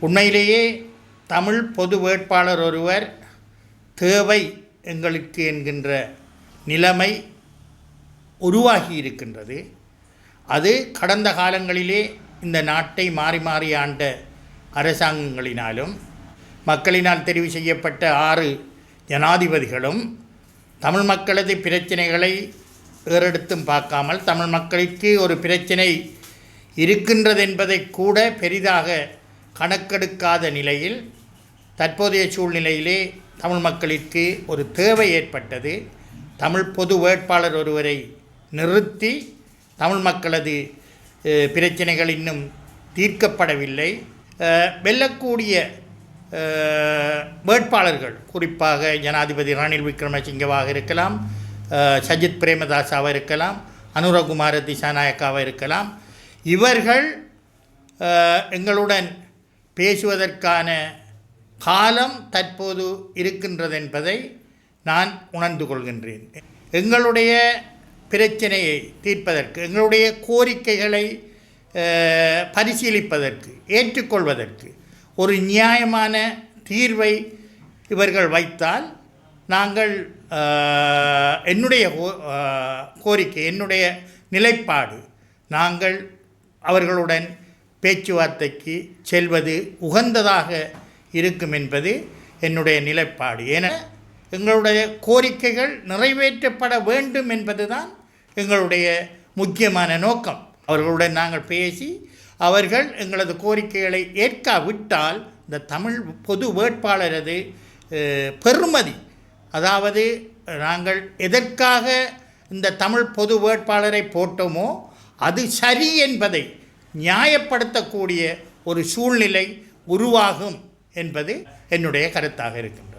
உண்மையிலேயே தமிழ் பொது வேட்பாளர் ஒருவர் தேவை எங்களுக்கு என்கின்ற நிலைமை உருவாகி இருக்கின்றது. அது கடந்த காலங்களிலே இந்த நாட்டை மாறி மாறி ஆண்ட அரசாங்கங்களினாலும் மக்களினால் தெரிவு செய்யப்பட்ட ஆறு ஜனாதிபதிகளும் தமிழ் மக்களது பிரச்சனைகளை ஏறெடுத்தும் பார்க்காமல் தமிழ் மக்களுக்கு ஒரு பிரச்சனை இருக்கின்றது என்பதை கூட பெரிதாக கணக்கெடுக்காத நிலையில் தற்போதைய சூழ்நிலையிலே தமிழ் மக்களுக்கு ஒரு தேவை ஏற்பட்டது. தமிழ் பொது வேட்பாளர் ஒருவரை நிறுத்தி தமிழ் மக்களது பிரச்சனைகள் இன்னும் தீர்க்கப்படவில்லை. வெல்லக்கூடிய வேட்பாளர்கள் குறிப்பாக ஜனாதிபதி ரணில் விக்ரமசிங்கவாக இருக்கலாம் சஜித் பிரேமதாசாவாக இருக்கலாம் அனுரகுமார திசாநாயக்காவாக இருக்கலாம். இவர்கள் எங்களுடன் பேசுவதற்கான காலம் தற்போது இருக்கின்றதென்பதை நான் உணர்ந்து கொள்கின்றேன். எங்களுடைய பிரச்சனையை தீர்ப்பதற்கு எங்களுடைய கோரிக்கைகளை பரிசீலிப்பதற்கு ஏற்றுக்கொள்வதற்கு ஒரு நியாயமான தீர்வை இவர்கள் வைத்தால் நாங்கள் என்னுடைய கோ- கோரிக்கை என்னுடைய நிலைப்பாடு நாங்கள் அவர்களுடன் பேச்சுவார்த்தைக்கு செல்வது உகந்ததாக இருக்கும் என்பது என்னுடைய நிலைப்பாடு. என எங்களுடைய கோரிக்கைகள் நிறைவேற்றப்பட வேண்டும் என்பதுதான் எங்களுடைய முக்கியமான நோக்கம். அவர்களுடன் நாங்கள் பேசி அவர்கள் எங்களது கோரிக்கைகளை ஏற்காவிட்டால் இந்த தமிழ் பொது வேட்பாளரது பெருமதி பெறுமதி. அதாவது நாங்கள் எதற்காக இந்த தமிழ் பொது வேட்பாளரை போட்டோமோ அது சரி என்பதை நியாயப்படுத்தக்கூடிய ஒரு சூழ்நிலை உருவாகும் என்பது என்னுடைய கருத்தாக இருக்கும்.